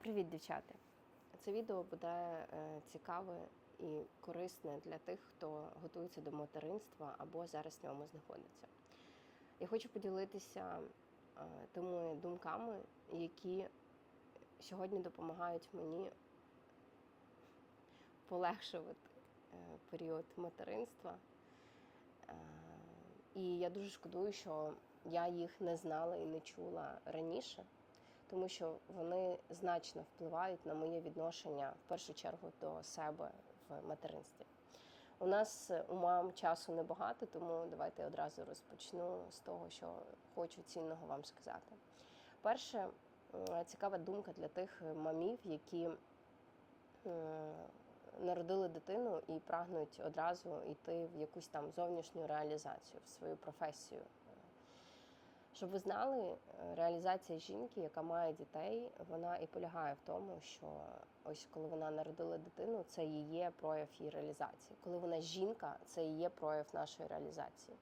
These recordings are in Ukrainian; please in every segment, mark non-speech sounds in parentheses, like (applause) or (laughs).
Привіт, дівчата! Це відео буде е, цікаве і корисне для тих, хто готується до материнства або зараз в ньому знаходиться. Я хочу поділитися е, тими думками, які сьогодні допомагають мені полегшувати е, період материнства. І я дуже шкодую, що я їх не знала і не чула раніше тому що вони значно впливають на моє відношення в першу чергу до себе в материнстві. У нас е, у мам часу небагато, тому давайте одразу розпочну з того, що хочу цінного вам сказати. Перше, цікава думка для тих мамів, які народили дитину і прагнуть одразу йти в якусь там зовнішню реалізацію, в свою професію. Щоб ви знали, е, реалізація жінки, яка має дітей, вона і полягає в тому, що ось коли вона народила дитину, це і є прояв її реалізації. Коли вона жінка, це і є прояв нашої реалізації.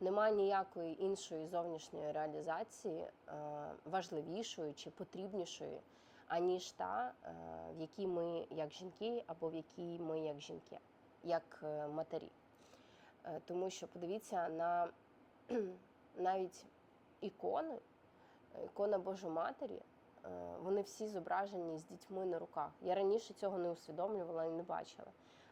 Немає ніякої іншої зовнішньої реалізації е, важливішої чи потрібнішої, аніж та, е, в якій ми як жінки, або в якій ми як жінки, як матері. Тому що подивіться на (clears throat) навіть ікони, ікона Божоматері, е, вони всі зображені з дітьми на руках. Я раніше цього не усвідомлювала і не бачила.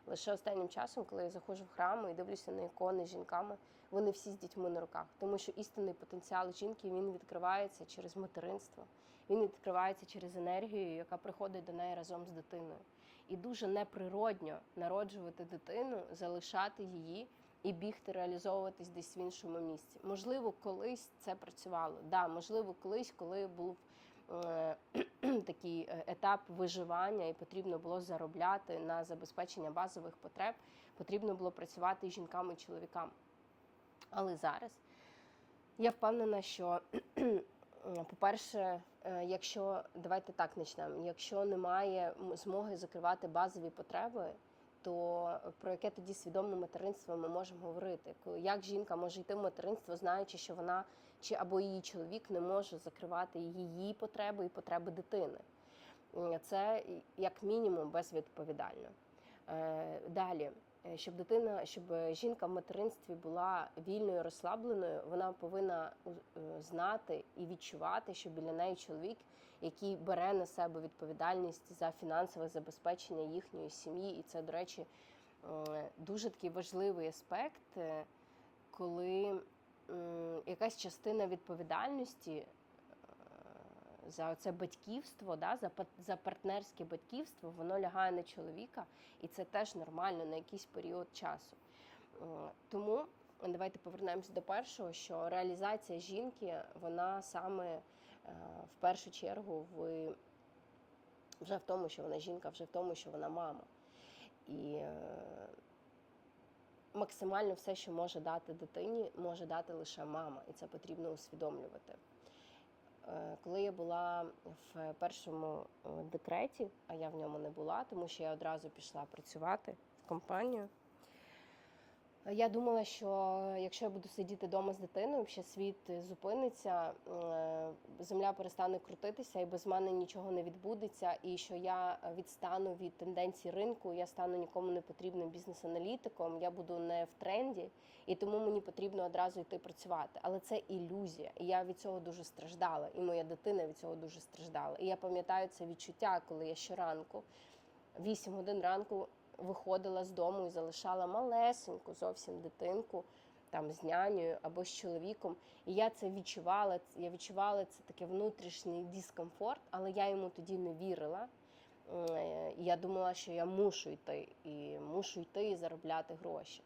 Лише останнім часом, коли я заходжу в храми і дивлюся на ікони з жінками, вони всі з дітьми на руках. Тому що істинний потенціал жінки він відкривається через материнство, він відкривається через енергію, яка приходить до неї разом з дитиною. І дуже неприродньо народжувати дитину, залишати її і бігти реалізовуватись десь в іншому місці. Можливо, колись це працювало. Да, можливо, колись, коли був е, (clears throat) такий е, етап виживання, і потрібно було заробляти на забезпечення базових потреб, потрібно було працювати і жінкам, і чоловікам. Але зараз я впевнена, що, (clears throat) по-перше, е, якщо давайте так почнемо, якщо немає змоги закривати базові потреби, то про яке тоді свідоме материнство ми можемо говорити? Як жінка може йти в материнство, знаючи, що вона чи або її чоловік не може закривати її потреби і потреби дитини? Це як мінімум безвідповідально. Е, Далі, е, щоб дитина, щоб жінка в материнстві була вільною, розслабленою, вона повинна е, знати і відчувати, що біля неї чоловік, який бере на себе відповідальність за фінансове забезпечення їхньої сім'ї. І це, до речі, е, дуже такий важливий аспект, е, коли якась частина відповідальності е, за це батьківство, да, за, за партнерське батьківство, воно лягає на чоловіка, і це теж нормально на якийсь період часу. Тому давайте повернемося до першого, що реалізація жінки, вона саме в першу чергу в вже в тому, що вона жінка, вже в тому, що вона мама. І е, максимально все, що може дати дитині, може дати лише мама, і це потрібно усвідомлювати. Е, Коли я була в першому е, декреті, а я в ньому не була, тому що я одразу пішла працювати в компанію. Я думала, що якщо я буду сидіти вдома з дитиною, ще світ зупиниться, е, земля перестане крутитися, і без мене нічого не відбудеться, і що я відстану від тенденцій ринку, я стану нікому не потрібним бізнес-аналітиком, я буду не в тренді, і тому мені потрібно одразу йти працювати. Але це ілюзія, і я від цього дуже страждала, і моя дитина від цього дуже страждала. І я пам'ятаю це відчуття, коли я щоранку, 8 годин ранку, виходила з дому і залишала малесеньку зовсім дитинку. Там з нянею або з чоловіком, і я це відчувала. Я відчувала це таке внутрішній дискомфорт, але я йому тоді не вірила. Е, і Я думала, що я мушу йти, і мушу йти і заробляти гроші.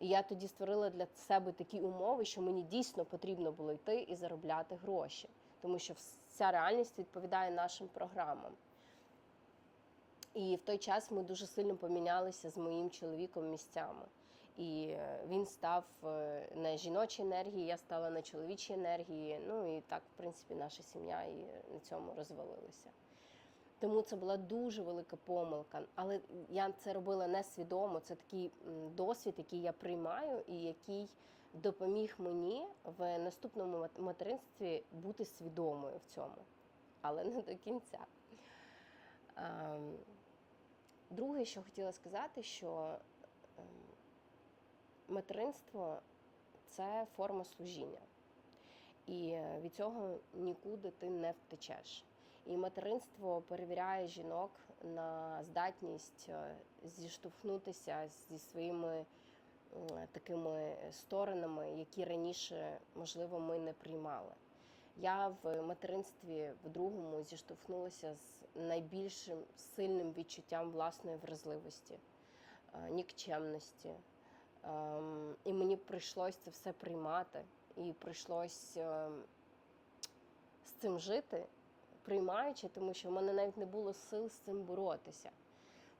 І я тоді створила для себе такі умови, що мені дійсно потрібно було йти і заробляти гроші, тому що вся реальність відповідає нашим програмам. І в той час ми дуже сильно помінялися з моїм чоловіком місцями. І е, він став е, на жіночій енергії, я стала на чоловічій енергії. Ну і так, в принципі, наша сім'я і на цьому розвалилася. Тому це була дуже велика помилка. Але я це робила несвідомо. Це такий досвід, який я приймаю, і який допоміг мені в наступному материнстві бути свідомою в цьому, але не до кінця. Ем, Друге, що хотіла сказати, що ем, материнство це форма служіння. І від цього нікуди ти не втечеш. І материнство перевіряє жінок на здатність е, зіштовхнутися зі своїми такими сторонами, які раніше, можливо, ми не приймали. Я в материнстві в другому зіштовхнулася з найбільшим сильним відчуттям власної вразливості, е, нікчемності. Ем, І мені прийшлось це все приймати, і прийшлось ем, з цим жити, приймаючи, тому що в мене навіть не було сил з цим боротися.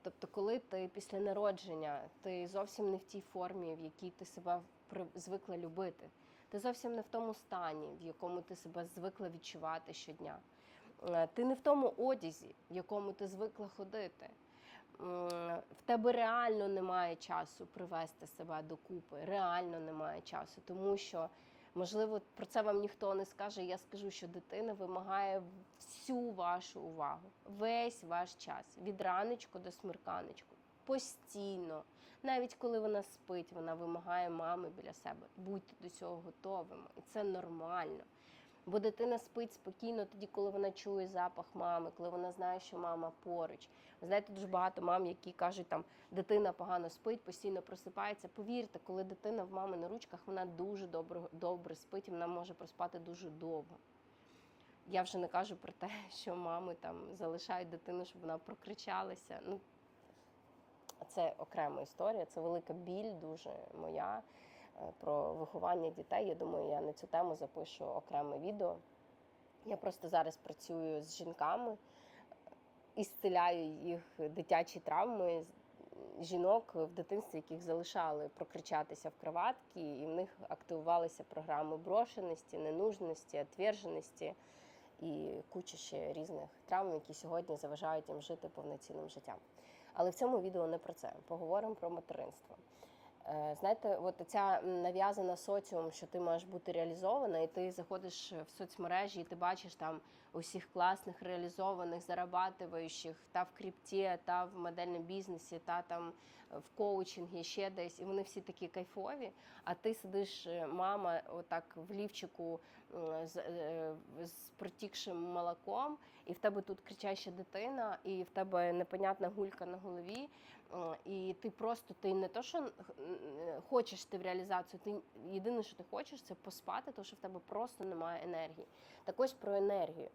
Тобто, коли ти після народження ти зовсім не в тій формі, в якій ти себе звикла любити, ти зовсім не в тому стані, в якому ти себе звикла відчувати щодня. Е, Ти не в тому одязі, в якому ти звикла ходити. В тебе реально немає часу привести себе докупи. Реально немає часу, тому що можливо про це вам ніхто не скаже. Я скажу, що дитина вимагає всю вашу увагу, весь ваш час від раночку до смерканочку, постійно. Навіть коли вона спить, вона вимагає мами біля себе. Будьте до цього готовими, і це нормально. Бо дитина спить спокійно тоді, коли вона чує запах мами, коли вона знає, що мама поруч. Ви знаєте, дуже багато мам, які кажуть, там дитина погано спить, постійно просипається. Повірте, коли дитина в мами на ручках, вона дуже добре, добре спить, і вона може проспати дуже довго. Я вже не кажу про те, (laughs) що мами там залишають дитину, щоб вона прокричалася. Ну, це окрема історія, це велика біль, дуже моя е, про виховання дітей. Я думаю, я на цю тему запишу окреме відео. Я просто зараз працюю з жінками і зціляю їх дитячі травми жінок в дитинстві, яких залишали прокричатися в кроватки, і в них активувалися програми брошеності, ненужності, отверженості і куча ще різних травм, які сьогодні заважають їм жити повноцінним життям. Але в цьому відео не про це. Поговоримо про материнство. Е, Знаєте, от ця нав'язана соціум, що ти маєш бути реалізована, і ти заходиш в соцмережі, і ти бачиш там усіх класних, реалізованих, зарабатуючих, та в крипті, та в модельному бізнесі, та там в коучингі, ще десь, і вони всі такі кайфові. А ти сидиш, е, мама, отак в лівчику з, е, з протікшим молоком, і в тебе тут кричаща дитина, і в тебе непонятна гулька на голові. Е, І ти просто ти не то, що хочеш ти в реалізацію, ти єдине, що ти хочеш, це поспати, тому що в тебе просто немає енергії. Так ось про енергію.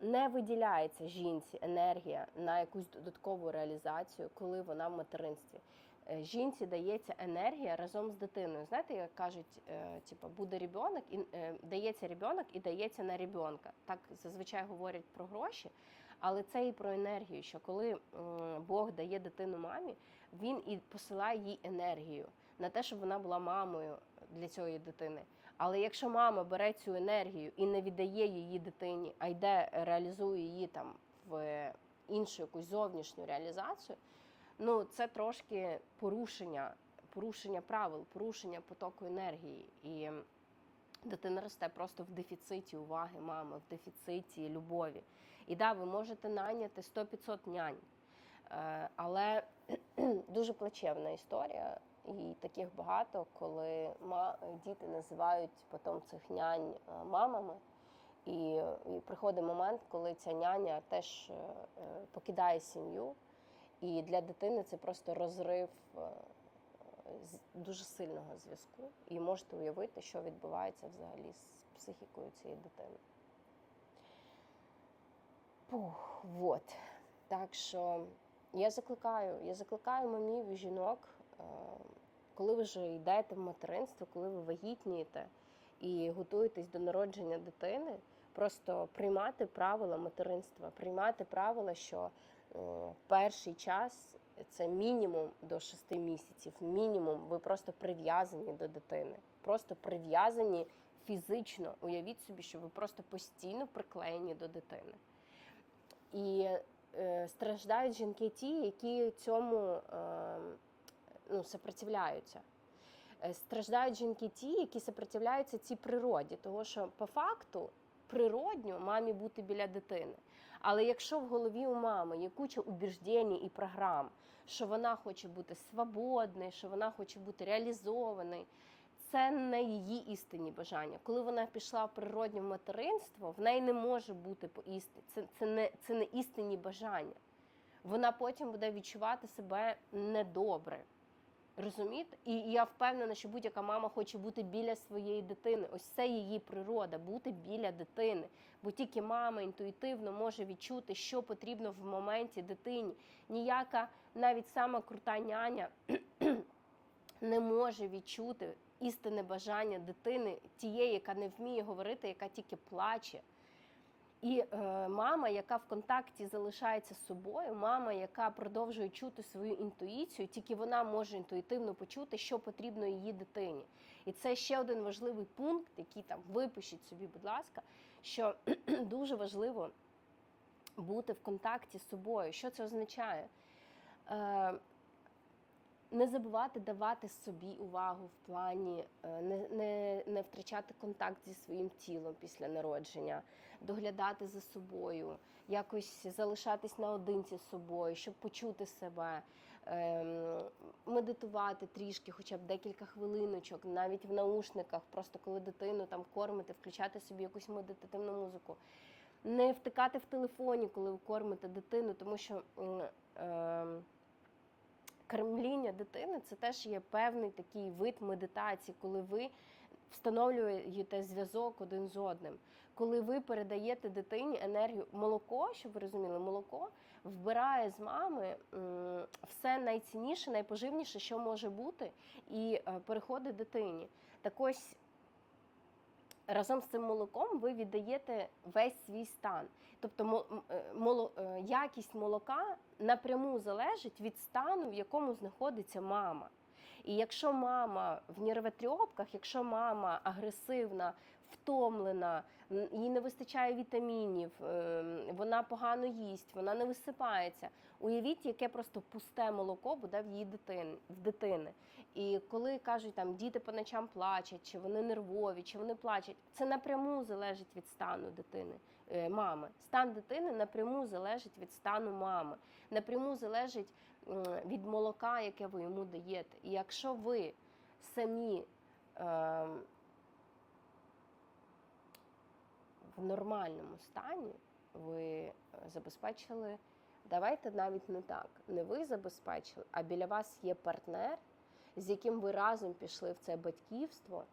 Не виділяється жінці енергія на якусь додаткову реалізацію, коли вона в материнстві. Е, Жінці дається енергія разом з дитиною. Знаєте, як кажуть, е, типу, буде ребенок, і е, дається ребенок і дається на ребенка. Так зазвичай говорять про гроші, але це і про енергію. Що коли Бог дає дитину мамі, він і посилає їй енергію на те, щоб вона була мамою для цієї дитини. Але якщо мама бере цю енергію і не віддає її дитині, а йде реалізує її там в іншу якусь зовнішню реалізацію, ну це трошки порушення, порушення правил, порушення потоку енергії. І дитина росте просто в дефіциті уваги мами, в дефіциті любові. І да, ви можете наняти 100-500 нянь, Е, але (clears throat) дуже плачевна історія. І таких багато, коли діти називають потім цих нянь е, мамами. І, і приходить момент, коли ця няня теж е, е, покидає сім'ю, і для дитини це просто розрив дуже сильного зв'язку. І можете уявити, що відбувається взагалі з психікою цієї дитини. Пух, вот. Так що я закликаю, я закликаю мамів і жінок, коли ви вже йдете в материнство, коли ви вагітнієте і готуєтесь до народження дитини, просто приймати правила материнства, приймати правила, що е, перший час це мінімум до 6 місяців. Мінімум, ви просто прив'язані до дитини, просто прив'язані фізично. Уявіть собі, що ви просто постійно приклеєні до дитини. І е, страждають жінки ті, які цьому е, ну, сопротивляються. Е, Страждають жінки ті, які сопротивляються цій природі, тому що по факту природньо мамі бути біля дитини. Але якщо в голові у мами є куча убіждень і програм, що вона хоче бути свободною, що вона хоче бути реалізованою, це не її істинні бажання. Коли вона пішла в природнє материнство, в неї не може бути по істині. Це, це, не, це не істинні бажання. Вона потім буде відчувати себе недобре. Розумієте? І я впевнена, що будь-яка мама хоче бути біля своєї дитини. Ось це її природа бути біля дитини. Бо тільки мама інтуїтивно може відчути, що потрібно в моменті дитині. Ніяка навіть сама крута няня (clears throat) не може відчути істинне бажання дитини, тієї, яка не вміє говорити, яка тільки плаче. І е, мама, яка в контакті залишається з собою, мама, яка продовжує чути свою інтуїцію, тільки вона може інтуїтивно почути, що потрібно її дитині. І це ще один важливий пункт, який там випишіть собі, будь ласка, що (clears throat) дуже важливо бути в контакті з собою. Що це означає? Е, не забувати давати собі увагу в плані, е, не, не, не втрачати контакт зі своїм тілом після народження, доглядати за собою, якось залишатись наодинці з собою, щоб почути себе, ем, медитувати трішки, хоча б декілька хвилиночок, навіть в наушниках, просто коли дитину там кормите, включати собі якусь медитативну музику. Не втикати в телефоні, коли ви кормите дитину, тому що. м, ем, кормління дитини це теж є певний такий вид медитації, коли ви встановлюєте зв'язок один з одним. Коли ви передаєте дитині енергію, молоко, щоб ви розуміли, молоко вбирає з мами все найцінніше, найпоживніше, що може бути, і е, переходить дитині. Так ось разом з цим молоком ви віддаєте весь свій стан. Тобто е, моло- е, якість молока напряму залежить від стану, в якому знаходиться мама. І якщо мама в нервотрьопках, якщо мама агресивна, втомлена, їй не вистачає вітамінів, ем, вона погано їсть, вона не висипається. Уявіть, яке просто пусте молоко буде в її дитини, в дитини. І коли кажуть, там діти по ночам плачуть, чи вони нервові, чи вони плачуть, це напряму залежить від стану дитини, е, мами. Стан дитини напряму залежить від стану мами, напряму залежить від молока, яке ви йому даєте. І якщо ви самі е, в нормальному стані, ви е, забезпечили. Давайте навіть не так. Не ви забезпечили, а біля вас є партнер, з яким ви разом пішли в це батьківство.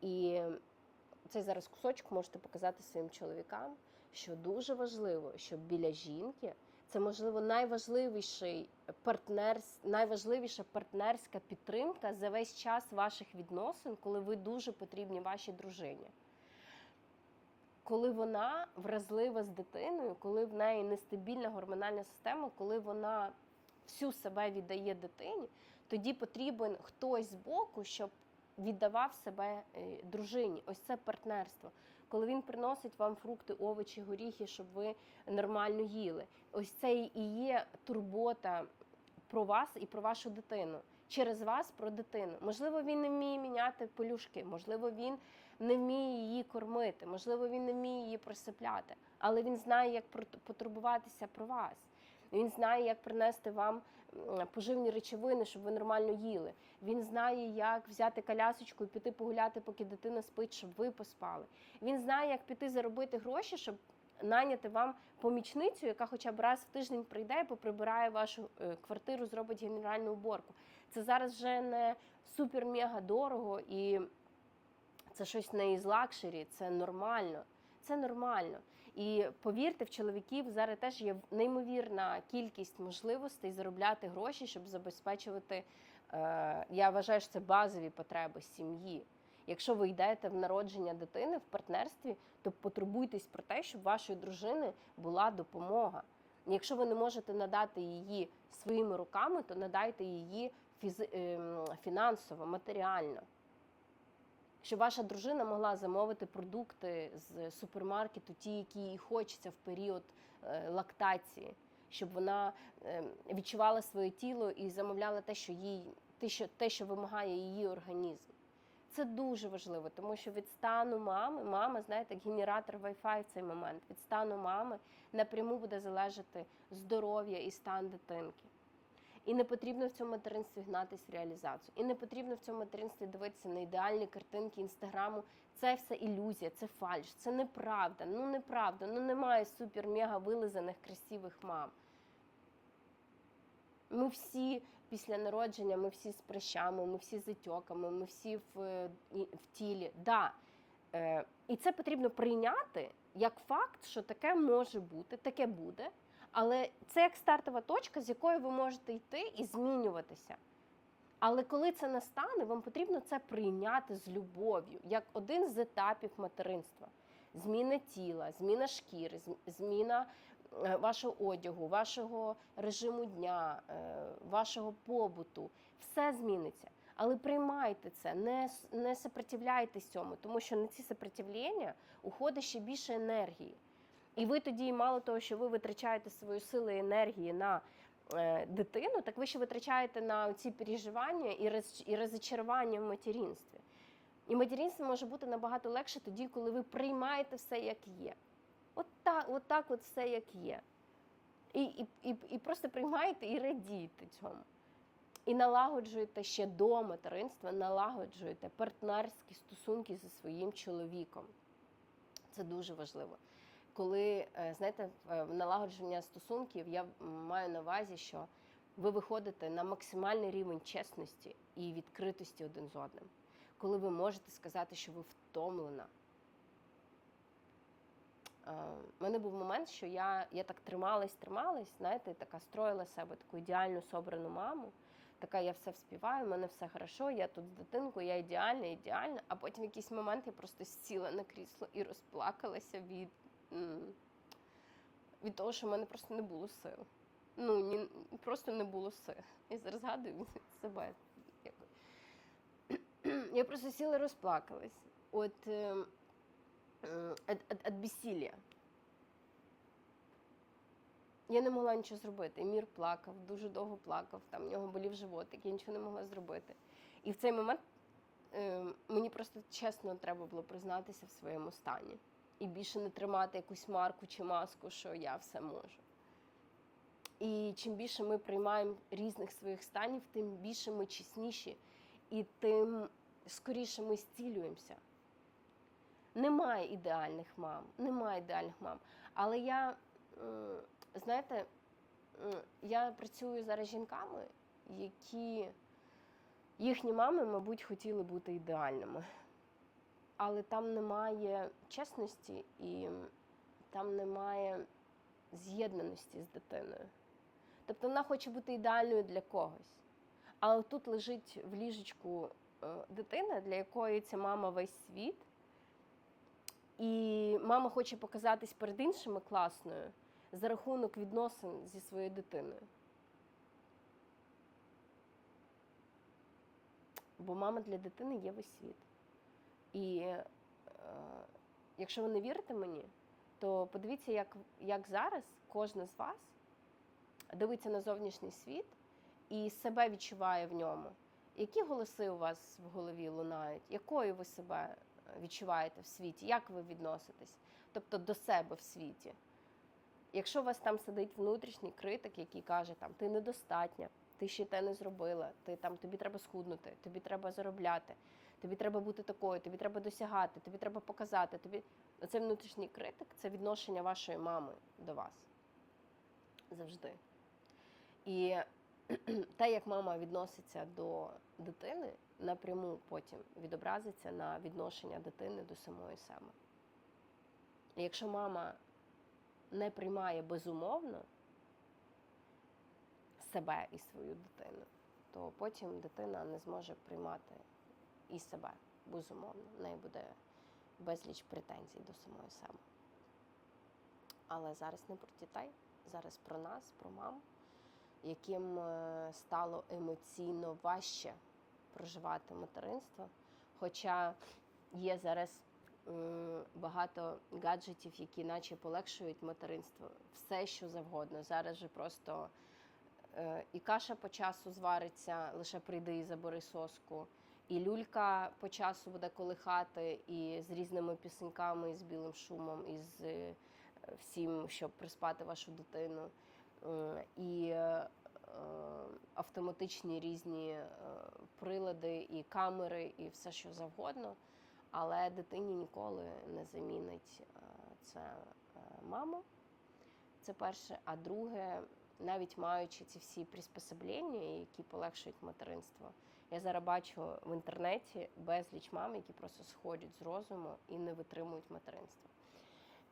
І цей зараз кусочок можете показати своїм чоловікам, що дуже важливо, щоб біля жінки це можливо найважливіший партнер, найважливіша партнерська підтримка за весь час ваших відносин, коли ви дуже потрібні вашій дружині. Коли вона вразлива з дитиною, коли в неї нестабільна гормональна система, коли вона всю себе віддає дитині, тоді потрібен хтось збоку, щоб віддавав себе е, дружині. Ось це партнерство. Коли він приносить вам фрукти, овочі, горіхи, щоб ви нормально їли. Ось це і є турбота про вас і про вашу дитину. Через вас про дитину. Можливо, він не вміє міняти пелюшки, можливо, він не вміє її кормити, можливо, він не вміє її присипляти, але він знає, як потурбуватися про вас. Він знає, як принести вам поживні речовини, щоб ви нормально їли. Він знає, як взяти колясочку і піти погуляти, поки дитина спить, щоб ви поспали. Він знає, як піти заробити гроші, щоб наняти вам помічницю, яка хоча б раз в тиждень прийде і поприбирає вашу е, квартиру, зробить генеральну уборку. Це зараз вже не супер-мега дорого і це щось не із лакшері, це нормально. Це нормально. І повірте, в чоловіків зараз теж є неймовірна кількість можливостей заробляти гроші, щоб забезпечувати. Е, я вважаю, що це базові потреби сім'ї. Якщо ви йдете в народження дитини в партнерстві, то потурбуйтесь про те, щоб вашої дружини була допомога. Якщо ви не можете надати її своїми руками, то надайте її ем, фінансово, матеріально щоб ваша дружина могла замовити продукти з супермаркету, ті, які їй хочеться в період е, лактації, щоб вона е, відчувала своє тіло і замовляла те, що їй те, що, те, що вимагає її організм. Це дуже важливо, тому що від стану мами, мама, знаєте, як генератор Wi-Fi в цей момент. Від стану мами напряму буде залежати здоров'я і стан дитинки. І не потрібно в цьому материнстві гнатись в реалізацію. І не потрібно в цьому материнстві дивитися на ідеальні картинки інстаграму. Це все ілюзія, це фальш, це неправда. Ну неправда. Ну немає супер-мега вилизаних красивих мам. Ми всі після народження, ми всі з прищами, ми всі з затьоками, ми всі в, е, в тілі. Да. Е, і це потрібно прийняти як факт, що таке може бути, таке буде. Але це як стартова точка, з якої ви можете йти і змінюватися. Але коли це настане, вам потрібно це прийняти з любов'ю, як один з етапів материнства. Зміна тіла, зміна шкіри, зміна е, вашого одягу, вашого режиму дня, е, вашого побуту. Все зміниться. Але приймайте це, не, не сопротивляйтесь цьому, тому що на ці сопротивлення уходить ще більше енергії. І ви тоді, мало того, що ви витрачаєте свою силу і енергії на е, дитину, так ви ще витрачаєте на ці переживання і, роз, розчарування в материнстві. І материнство може бути набагато легше тоді, коли ви приймаєте все, як є. От так, от так от все як є. І, і, і, і просто приймаєте і радієте цьому. І налагоджуєте ще до материнства, налагоджуєте партнерські стосунки зі своїм чоловіком. Це дуже важливо. Коли, е, знаєте, в налагодження стосунків я маю на увазі, що ви виходите на максимальний рівень чесності і відкритості один з одним. Коли ви можете сказати, що ви втомлена. Е, У мене був момент, що я, я так трималась, трималась, знаєте, така строїла себе таку ідеальну собрану маму. Така я все вспіваю, в мене все хорошо, я тут з дитинкою, я ідеальна, ідеальна. А потім в якийсь момент я просто сіла на крісло і розплакалася від, від того, що в мене просто не було сил. Ну, ні, просто не було сил. Я зараз згадую (laughs) себе. (clears throat) Я просто сіла і розплакалась. Е, е, від, від. Я не могла нічого зробити. Мір плакав, дуже довго плакав, там в нього болів животик, я нічого не могла зробити. І в цей момент е, мені просто чесно треба було признатися в своєму стані. І більше не тримати якусь марку чи маску, що я все можу. І чим більше ми приймаємо різних своїх станів, тим більше ми чесніші і тим скоріше ми зцілюємося. Немає ідеальних мам, немає ідеальних мам. Але я, знаєте, я працюю зараз жінками, які їхні мами, мабуть, хотіли бути ідеальними. Але там немає чесності і там немає з'єднаності з дитиною. Тобто вона хоче бути ідеальною для когось. Але тут лежить в ліжечку е, дитина, для якої ця мама весь світ. І мама хоче показатись перед іншими класною за рахунок відносин зі своєю дитиною. Бо мама для дитини є весь світ. І е, якщо ви не вірите мені, то подивіться, як, як зараз кожна з вас дивиться на зовнішній світ і себе відчуває в ньому. Які голоси у вас в голові лунають? Якою ви себе відчуваєте в світі? Як ви відноситесь? Тобто до себе в світі? Якщо у вас там сидить внутрішній критик, який каже, там ти недостатня, ти ще те не зробила, ти там тобі треба схуднути, тобі треба заробляти, тобі треба бути такою, тобі треба досягати, тобі треба показати. Тобі оцей внутрішній критик це відношення вашої мами до вас завжди. І (clears throat) те, як мама відноситься до дитини, напряму потім відобразиться на відношення дитини до самої себе. І якщо мама не приймає безумовно себе і свою дитину, то потім дитина не зможе приймати і себе безумовно. В неї буде безліч претензій до самої себе. Але зараз не про дітей, зараз про нас, про мам, яким е, стало емоційно важче проживати материнство. Хоча є зараз багато гаджетів, які наче полегшують материнство, все що завгодно. Зараз же просто е, і каша по часу звариться, лише прийди і забери соску, І люлька по часу буде колихати і з різними пісеньками, і з білим шумом, і з е, всім, щоб приспати вашу дитину. Е, І е, автоматичні різні прилади, і камери, і все, що завгодно. Але дитині ніколи не замінить це мама. Це перше. А друге, навіть маючи ці всі приспособлення, які полегшують материнство, я зараз бачу в інтернеті безліч мам, які просто сходять з розуму і не витримують материнство.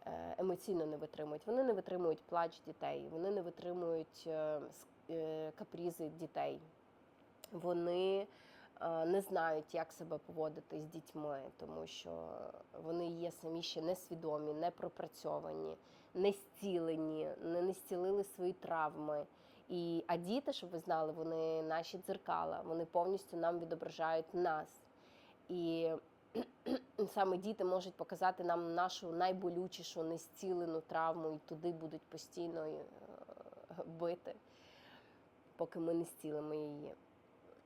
Е, Емоційно не витримують. Вони не витримують плач дітей, вони не витримують е, е, капрізи дітей. Вони не знають, як себе поводити з дітьми, тому що вони є самі ще несвідомі, не пропрацьовані, не зцілені, не, зцілили свої травми. І, а діти, щоб ви знали, вони наші дзеркала, вони повністю нам відображають нас. І (clears throat) саме діти можуть показати нам нашу найболючішу, незцілену травму, і туди будуть постійно е, бити, поки ми не зцілимо її.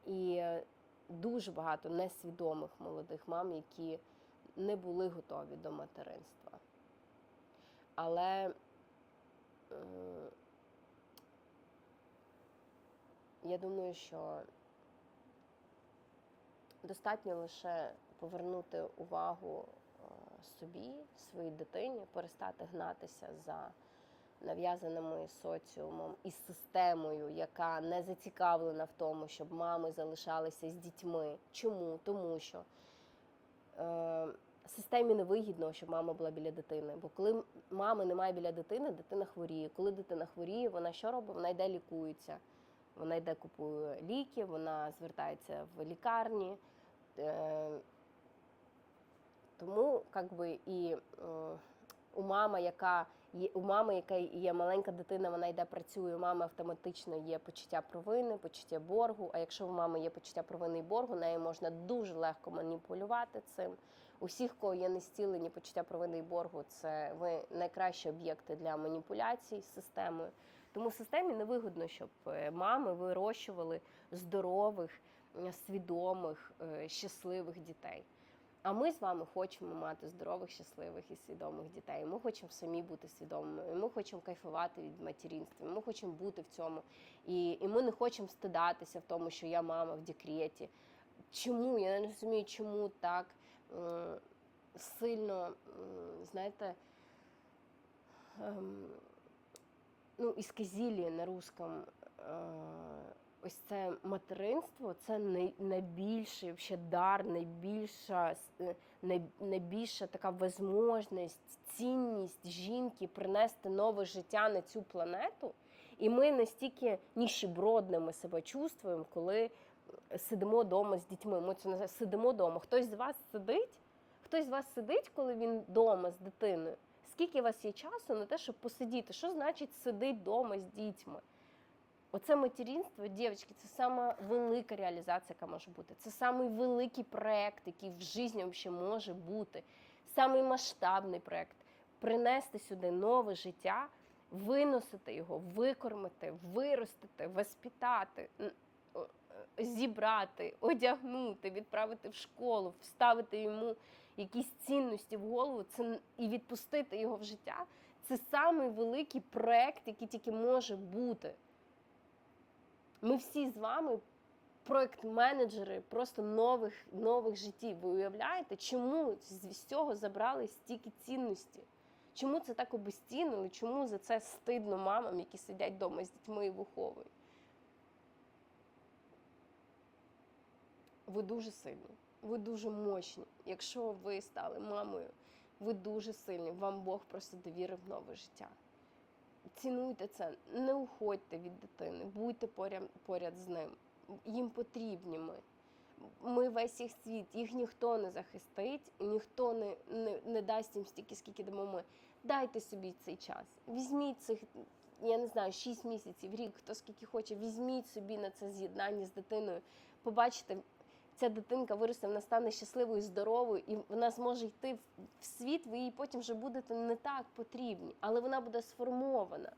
І е, дуже багато несвідомих молодих мам, які не були готові до материнства. Але е, я думаю, що достатньо лише повернути увагу е, собі, своїй дитині, перестати гнатися за нав'язаними соціумом і системою, яка не зацікавлена в тому, щоб мами залишалися з дітьми. Чому? Тому що е, системі не вигідно, щоб мама була біля дитини. Бо коли мами немає біля дитини, дитина хворіє. Коли дитина хворіє, вона що робить? Вона йде лікується. Вона йде купує ліки, вона звертається в лікарні. Е, тому как би, і е, у мами, яка є у мами, яка є маленька дитина, вона йде працює. У мами автоматично є почуття провини, почуття боргу. А якщо у мами є почуття провини і боргу, нею можна дуже легко маніпулювати цим. Усіх, кого є нестілені почуття провини і боргу, це ви найкращі об'єкти для маніпуляцій з системою. Тому системі невигодно, щоб е, мами вирощували здорових, свідомих, е, щасливих дітей. А ми з вами хочемо мати здорових, щасливих і свідомих дітей. Ми хочемо самі бути свідомими. Ми хочемо кайфувати від материнства. Ми хочемо бути в цьому. І, і ми не хочемо стидатися в тому, що я мама в декреті. Чому? Я не розумію, чому так сильно, знаєте, ем, ну, исказили на русском е, ось це материнство, це найбільший вообще дар, найбільша, е, най, найбільша така возможність, цінність жінки принести нове життя на цю планету. І ми настільки ніщебродними себе чувствуємо, коли сидимо вдома з дітьми. Ми це називаємо сидимо вдома. Хтось з вас сидить, хтось з вас сидить, коли він вдома з дитиною. Скільки у вас є часу на те, щоб посидіти? Що значить сидить вдома з дітьми? Оце материнство, дівчатки, це сама велика реалізація, яка може бути. Це самий великий проект, який в житті взагалі може бути. Самий масштабний проект. Принести сюди нове життя, виносити його, викормити, виростити, о- е, зібрати, одягнути, відправити в школу, вставити йому якісь цінності в голову це, і відпустити його в життя. Це самий великий проект, який тільки може бути. Ми всі з вами проект-менеджери просто нових, нових життів. Ви уявляєте, чому з цього забрали стільки цінності? Чому це так обезцінили? Чому за це стидно мамам, які сидять вдома з дітьми і виховують? Ви дуже сильні, ви дуже мощні. Якщо ви стали мамою, ви дуже сильні. Вам Бог просто довірив нове життя. Цінуйте це, не уходьте від дитини, будьте поряд, поряд з ним. Їм потрібні ми. Ми весь їх світ, їх ніхто не захистить, ніхто не, не, не дасть їм стільки, скільки дамо ми. Дайте собі цей час. Візьміть цих, я не знаю, 6 місяців, рік, хто скільки хоче, візьміть собі на це з'єднання з дитиною. Побачите, ця дитинка виросте, вона стане щасливою, здоровою, і вона зможе йти в- світ, ви їй потім вже будете не так потрібні, але вона буде сформована.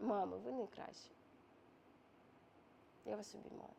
Мами, ви найкращі. Я вас обіймаю.